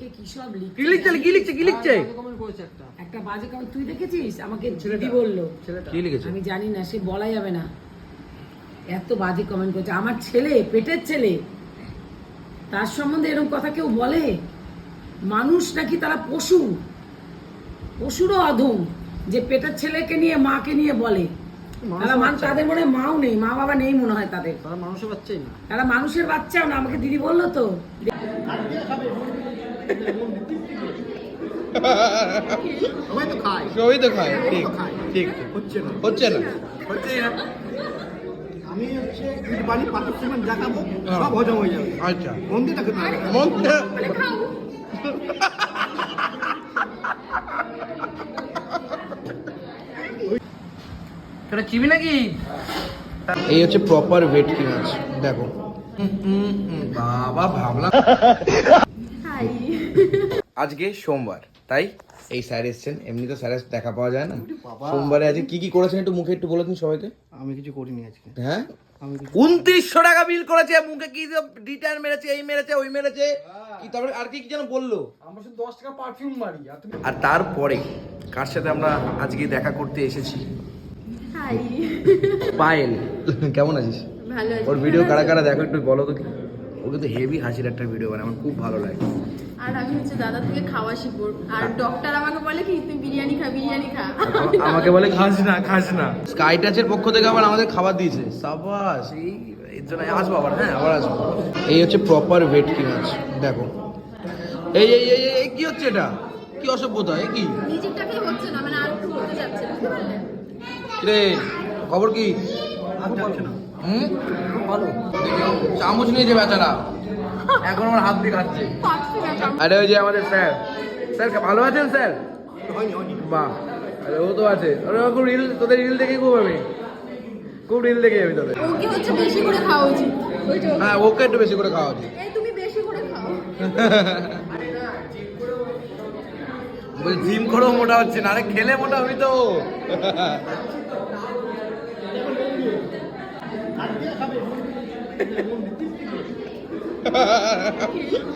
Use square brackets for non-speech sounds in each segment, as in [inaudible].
আমাকে কি সব লিখছে? কি লিখছে? কি লিখছে? কি লিখছে? কমেন্ট করেছে একটা। একটা বাজে কমেন্ট। তুই দেখেছিস? আমাকে দিদি বলল। ছেলেটা। কি লিখেছে? আমি জানি না সে বলা যাবে না। এত বাজে কমেন্ট করছে। আমার ছেলে পেটের ছেলে তার সম্বন্ধে এরকম কথা কেউ বলে? মানুষ নাকি তারা পশু? পশুরও অধম যে পেটের ছেলেকে নিয়ে মাকে নিয়ে বলে। তারা মান তাদের মনে মাও নেই মা বাবা নেই মনে হয় তাদের। তারা মানুষের বাচ্চাই না। তারা মানুষের বাচ্চাও না আমাকে দিদি বলল তো। সবাই তো খায়। সবই তো খায় ঠিক ঠিক হচ্ছে না। হচ্ছে না। হচ্ছে না। আমি হচ্ছে ইট বালি পাথর সিমেন্ট দেখাবো সব হজম হয়ে যাবে। আচ্ছা। মন চিবি নাকি? এই হচ্ছে প্রপার ভেটকি মাছ দেখো। বাবা ভাবলাম আজকে সোমবার তাই? এই স্যার এসছেন এমনি তো স্যারের দেখা পাওয়া যায় না। সোমবারে আজকে কি কি করেছেন একটু মুখে একটু বলে দিন সবাইকে? আমি কিছু করিনি আজকে। হ্যাঁ? উনত্রিশশো টাকা বিল করেছে মুখে কি ডিটার মেরেছে এই মেরেছে ওই মেরেছে। কি তারপরে আর কি কি যেন বলল? আমরা শুধু দশ টাকা পারফিউম মারি আর তারপরে কার সাথে আমরা আজকে দেখা করতে এসেছি? পায়েল। কেমন আছিস? ভালো ওর ভিডিও কারা কারা দেখো একটু বলো তো কি। ও কিন্তু হেভি হাসির একটা ভিডিও বানায় আমার খুব ভালো লাগে। আর আমি হচ্ছে দাদা থেকে খাওয়া শিখব। আর ডক্টর আমাকে বলে কি তুই বিরিয়ানি খা বিরিয়ানি খা। আমাকে বলে খাস না খাস না। স্কাই টাচের পক্ষ থেকে আবার আমাদের খাবার দিয়েছে। সাবাস এই এর জন্য আসব আবার হ্যাঁ আবার আসব। এই হচ্ছে প্রপার ভেটকি মাছ দেখো। এই এই এই এই কি হচ্ছে এটা? কি অসভ্যতা এ কি? নিজেরটাকেই হচ্ছে না মানে আর একটু হতে যাচ্ছে বুঝতে পারলেন রে খবর কি? হুম? ভালো। চামচ নিয়েছে বেচারা। এখন আমার হাত দিয়ে খাচ্ছে। আরে ওই যে আমাদের স্যার। স্যার ভালো আছেন স্যার? বাহ। আরে ও তো আছে। আরে ও খুব রিল তোদের রিল দেখে খুব আমি। খুব রিল দেখে আমি তোদের। ওকে হচ্ছে বেশি করে খাওয়া উচিত। হ্যাঁ ওকে একটু বেশি করে খাওয়া উচিত। এই তুমি বেশি করে খাও। বল জিম করেও মোটা হচ্ছে না। আরে খেলে মোটা হবি তো।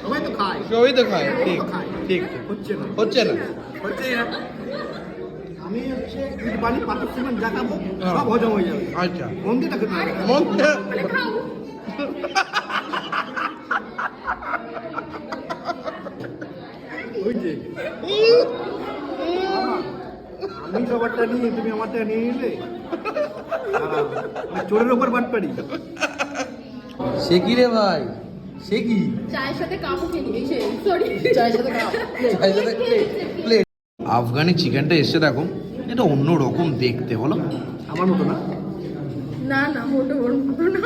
সবাই তো খায় সবই তো খায় ঠিক ঠিক। হচ্ছে না। হচ্ছে না হচ্ছে না আমি হচ্ছে ইট বালি পাথর সিমেন্ট দেখাবো সব হজম হয়ে যাবে। আচ্ছা। মন ওই যে। আমি সবারটা নিয়ে তুমি আমারটা নিয়ে নিলে? চোরের ওপর বাট পারি সে কি রে ভাই? সে কি? চায়ের সাথে কাপও খেয়ে নিবি সরি চায়ের সাথে কাপ। প্লেট। আফগানি চিকেনটা এসছে দেখো। এটা অন্য রকম দেখতে বলো। আমার মতো না? না না মোটো ওর মতো না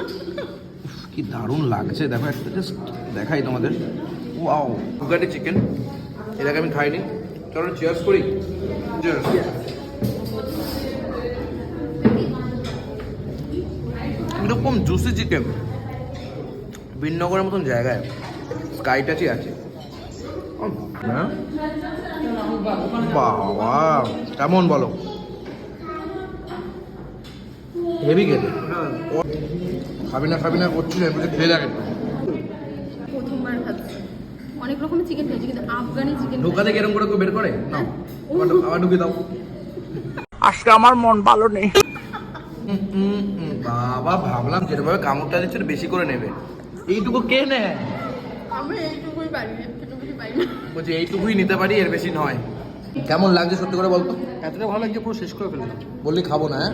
কি দারুণ লাগছে। দেখো একটা জাস্ট দেখাই তোমাদের। ওয়াও বুগাটি চিকেন এটাকে আমি খাইনি। চলো চিয়ার্স করি। চিয়ার্স এরকম জুসি চিকেন বিনগরের মতন জায়গায় স্কাই টাচই আছে। হ্যাঁ? বাবা কেমন বলো? হেভি খেতে। খাবি না খাবি না করছিল এমনি খেয়ে দেখ। একটু প্রথমবার খাচ্ছি। অনেক রকমের চিকেন খেয়েছি কিন্তু আফগানি চিকেন ঢোকা থেকে করে কেউ বের করে? নাও আবার ঢু- আবার ঢুকে দাও। বাবা ভাবলাম যেভাবে কামড়টা দিচ্ছে বেশি করে নেবে। এইটুকু কে নেয়? আমি এইটুকুই পারি এর বেশি পারি না। বলছি এইটুকুই নিতে পারি এর বেশি নয়। কেমন লাগছে সত্যি করে বলতো? এতটা ভালো লাগছে পুরো শেষ করে ফেললাম। বললি খাব না হ্যাঁ?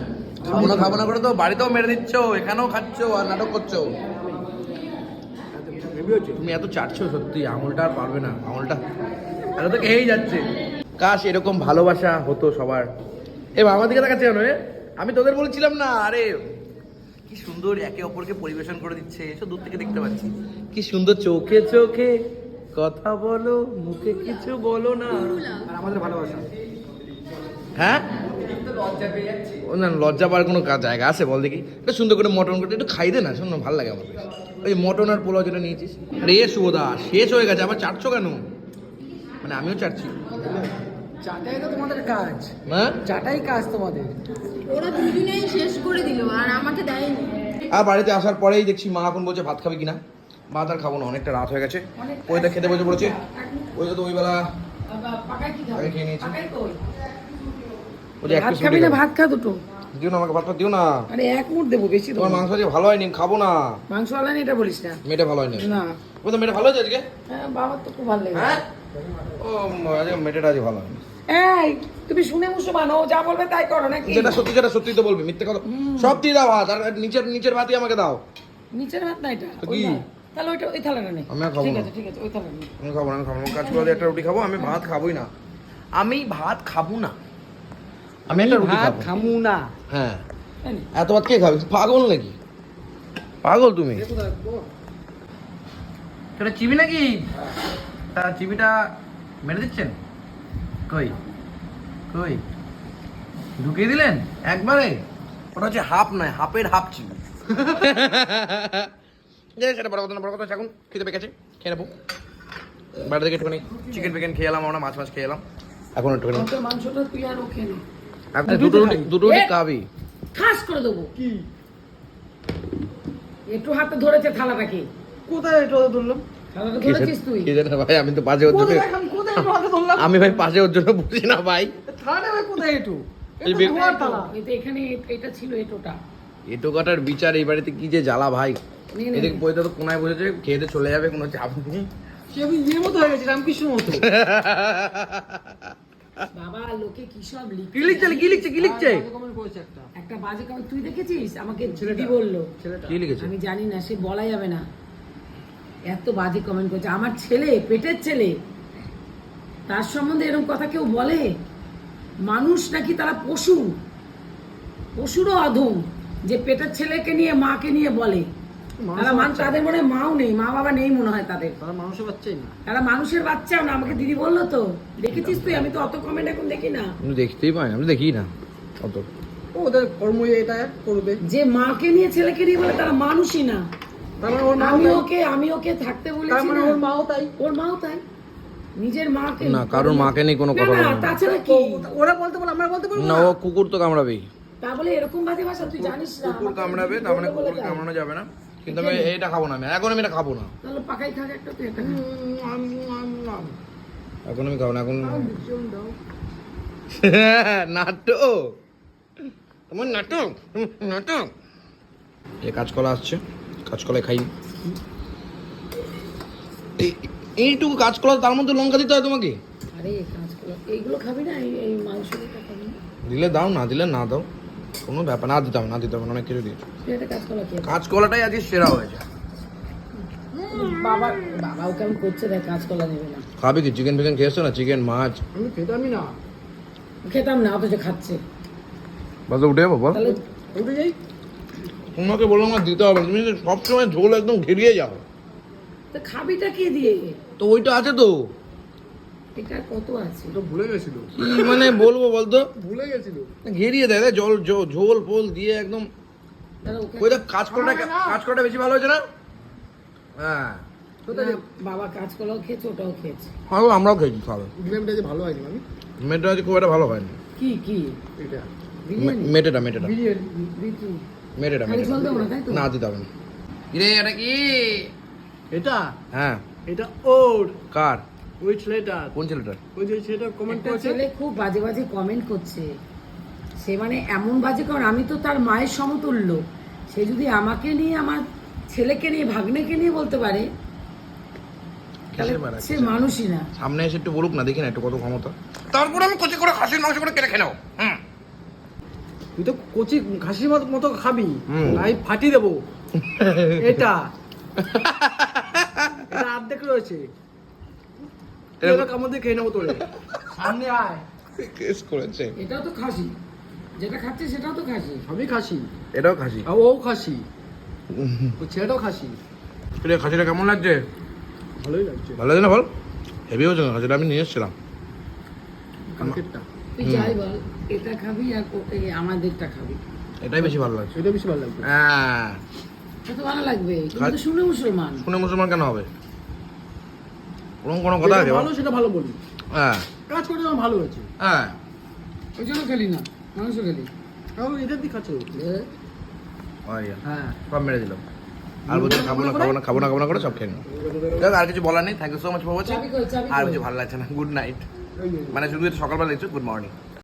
খাব না খাব না করে তো বাড়িতেও মেরে দিচ্ছ এখানেও খাচ্ছ আর নাটক করছ। তুমি এত চাটছো সত্যি আঙুলটা আর পারবে না আঙুলটা এত তো খেয়েই যাচ্ছে। কাশ এরকম ভালোবাসা হতো সবার। এ বাবা দিকে দেখাচ্ছে কেন রে? আমি তোদের বলছিলাম না আরে কি সুন্দর একে অপরকে পরিবেশন করে দিচ্ছে এসব দূর থেকে দেখতে পাচ্ছি। কি সুন্দর চোখে চোখে কথা বলো মুখে কিছু বলো না। আর আমাদের ভালোবাসা। হ্যাঁ? না লজ্জা পাওয়ার কোনো কাজ জায়গা আছে বল দেখি। একটু সুন্দর করে মটন করে একটু খাই দে না শোনো ভালো লাগে আমার ওই মটন আর পোলাও যেটা নিয়েছিস। আরে এ শুভদা শেষ হয়ে গেছে আবার চাটছো কেন? মানে আমিও চাটছি। চাটাই তো তোমাদের কাজ। হ্যাঁ চাটাই কাজ তোমাদের। ওরা দুজনেই শেষ করে দিল আর আমাকে দেয়নি। আর বাড়িতে আসার পরেই দেখছি মা এখন বলছে ভাত খাবে কিনা? ভাত আর খাব না অনেকটা রাত হয়ে গেছে। ওইটা খেতে বসে পড়েছে। ওই তো ওই বেলা বাবা, পাকায় কি খাবে? আগে খেয়ে নিয়েছি। পাকায় কই? ওই যে এক ভাত piece খাবি না ভাত খা দুটো। দিও না আমাকে ভাতটা দিও না। আরে এক মুঠ দেবো বেশি তোমার মাংস ভালো হয়নি খাব না। মাংস এটা বলিস না। মেয়েটা ভালো হয়নি। না। ও তো মেয়েটা ভালো হয়েছে আজকে? হ্যাঁ বাবার তো খুব ভালো লেগে হ্যাঁ? ও আজকে মেয়েটা আজকে ভালো হয়নি। এই তুমি শুনে মুসো মানো যা বলবে তাই করো নাকি? যেটা সত্যি যেটা সত্যি তো বলবি মিথ্যে কথা। সব দিয়ে দাও ভাত আর নিচের নিচের ভাতই আমাকে দাও। নিচের ভাত না এটা? কি? তাহলে ওইটা ওই থালাটা নেই আমি খাব ঠিক আছে ঠিক আছে ওই থালা নেই আমি খাব না আমি খাব না। কাজ করে একটা রুটি খাব আমি ভাত খাবোই না। আমি ভাত খাব না। আমি একটা রুটি খাব। খামু না। হ্যাঁ। এত ভাত কে খাবে? পাগল নাকি? পাগল তুমি? এটা সেটা চিবি নাকি? তা চিবিটা মেরে দিচ্ছেন? কই? কই? ঢুকিয়ে দিলেন? একবারে? ওটা হচ্ছে হাফ নয় হাফের হাফ চিবি যাই [laughs] সেটা বড় কথা না বড় কথা এখন খেতে পেকেছে খেয়ে নেব। বাইরে থেকে একটুখানি চিকেন ফিকেন খেয়ে এলাম আমরা মাছ মাছ খেয়ে এলাম। এখন একটুখানি মাংসটা তুই আর ওকে এখন দুটো রুটি দুটো রুটি খাবি। খাস করে দেবো। কি? একটু হাতে ধরেছে থালাটাকে। কোথায় এটা ধরলাম? থালাটা ধরেছিস তুই? কি জানে ভাই আমি তো বাজে কোথায় আমি ভাই পাশে ওর জন্য বুঝি না ভাই। কোথায় এটা? বিচার এই বাড়িতে কি যে জ্বালা ভাই। এদিকে নে। তো কোনায় বসেছে খেয়ে চলে যাবে কোনো চাপ নেই। মতো হয়ে গেছি রামকৃষ্ণ মতো। [laughs] বাবা লোকে কি সব লিখছে? কি লিখছে কি লিখছে কমেন্ট করেছে একটা একটা বাজে কমেন্ট তুই দেখেছিস? আমাকে ছেলেটি বলল। কি লিখেছে? আমি জানি না সে বলা যাবে না। এত বাজে কমেন্ট করছে। আমার ছেলে পেটের ছেলে। তার সম্বন্ধে এরকম কথা কেউ বলে? মানুষ নাকি তারা পশু। পশুরও অধম যে পেটের ছেলেকে নিয়ে মাকে নিয়ে বলে। তারা মান তাদের মনে মাও নেই মা বাবা নেই মনে হয় তাদের। তারা মানুষের বাচ্চাই না। তারা মানুষের বাচ্চাও না আমাকে দিদি বলল তো। দেখেছিস তুই? আমি তো অত কমেন্ট এখন দেখি না। আমি দেখতেই পাই আমি দেখি না অত। ও ওদের কর্ম এটা করবে। যে মাকে নিয়ে ছেলেকে নিয়ে বলে তারা মানুষই না। মানে ওর আমি ওকে আমি ওকে থাকতে তার বলেছি মানে ওর মাও তাই। ওর মাও তাই। নিজের মাকে না, কারোর মাকে নিয়ে কোনো কথা না, তাছাড়া কি? ওরা বলতে আমরা বলতে পারব না ও কুকুর তো কামড়াবেই। তা বলে এরকম বাজে ভাষা তুই জানিস না কুকুর কামড়াবে তার মানে তাই। কামড়ানো যাবে না। কিন্তু আমি এইটা খাব না আমি এখন আমি এটা খাব না। তাহলে পাকাই খাক একটা তুই একটা এখন আমি খাব না এখন [laughs] নাটক। তোমার নাটক নাটক। এই কাঁচকলা আসছে কাঁচকলা খাই। এই- এইটুকু কাঁচকলা তার মধ্যে লঙ্কা দিতে হয় তোমাকে? আরে কাঁচকলা এইগুলো খাবি না? এই এই মাংস দিলে দাও না দিলে না দাও। কোনো ব্যাপার না দিতে হবে না দিতে হবে না, অনেক কিছু দিয়েছ। কাঁচকলাটাই আজকে সেরা হয়েছে বাবা বাবাও কেমন করছে দেখ কাঁচকলা নেবে না। খাবে কি? চিকেন ফিকেন খেয়েছো না? চিকেন মাছ? আমি খেতামই না। খেতাম না অথচ খাচ্ছে। বাস উঠে যাব বল। উঠে যাই। তোমাকে বললাম না দিতে হবে তুমি সবসময় ঝোল একদম ঘেরিয়ে যাও। তো খাবিটা কি দিয়ে? তো ওইটা আছে তো। এটা কত আছে? তো ভুলে গেছিল। কি মানে বলব বলতো? ভুলে গেছিল। ঘেরিয়ে দেয় জল ঝোল ফোল দিয়ে একদম। তাহলে ওকে ওই দেখ কাঁচকলাটা কাঁচকলাটা বেশি ভালো হয়েছে না? হ্যাঁ। বাবা কাঁচকলাও খেয়েছে ওটাও খেয়েছে। হ্যাঁ আমরাও খেয়েছি খাবে গ্রেভিটা যে ভালো হয়নি আমি মেয়েটা আজ খুব একটা ভালো হয়নি। কি কি? এটা। মেটেটা মেটেটা। মেটেটা মেটেটা। না না দিতে হবে না। এটা কি? এটা? হ্যাঁ। এটা ওর। কার? ওই ছেলেটা কোন ছেলেটার? ওই যে ছেলেটা কমেন্ট একটা করেছে। ছেলে খুব বাজে বাজে কমেন্ট করছে। সে মানে এমন বাজে কারণ আমি তো তার মায়ের সমতুল্য। সে যদি আমাকে নিয়ে আমার ছেলেকে নিয়ে ভাগ্নেকে নিয়ে বলতে পারে তাহলে কিসের বাড়া, সে মানুষই না। সামনে এসে একটু বলুক না দেখি না একটু কত ক্ষমতা। তারপরে আমি কচি করে খাসির মাংস করে কেটে খেয়ে নেব। হুম। তুই তো কচি ঘাসির মতো মতো খাবি। হুম। আমি ফাটি দেবো। [laughs] এটা এটা। অর্ধেক রয়েছে। কামড় দিয়ে খেয়ে নেব তোরে। সামনে আয়। কেস করেছে। এটাও তো খাসি। যেটা খাচ্ছে সেটাও তো খাসি। সবই খাসি। এটাও খাসি। ও খাসি। ও ছেলেটাও খাসি। কিরে খাসিটা কেমন লাগছে? ভালোই লাগছে। ভালো লাগছে না বল? হেভি হয়েছে খাসিটা আমি নিয়ে এসেছিলাম। তুই যাই বল এটা খাবি আর ও- আমাদেরটা খাবি। এটাই বেশি ভালো লাগছে। সেটা বেশি ভালো লাগবে। হ্যাঁ। ভালো লাগবে। শুনে মুসলমান। শুনে মুসলমান কেন হবে? ওরকম কোনো কথা আছে? ভালো সেটা ভালো বলি। হ্যাঁ। কাজ করে আমার ভালো হয়েছে। হ্যাঁ। ওই জন্য খেলি না মাংস খেলি। কারণ এদের দিক আছে এ, হ্যাঁ। সব মেরে দিলাম আর বলছে খাব না খাব না খাব না খাব না করে সব খেয়ে দেখ আর কিছু বলার নেই। Thank you so much for watching আর কিছু ভালো লাগছে না। গুড নাইট মানে শুধু সকালবেলা লিখছো গুড মর্নিং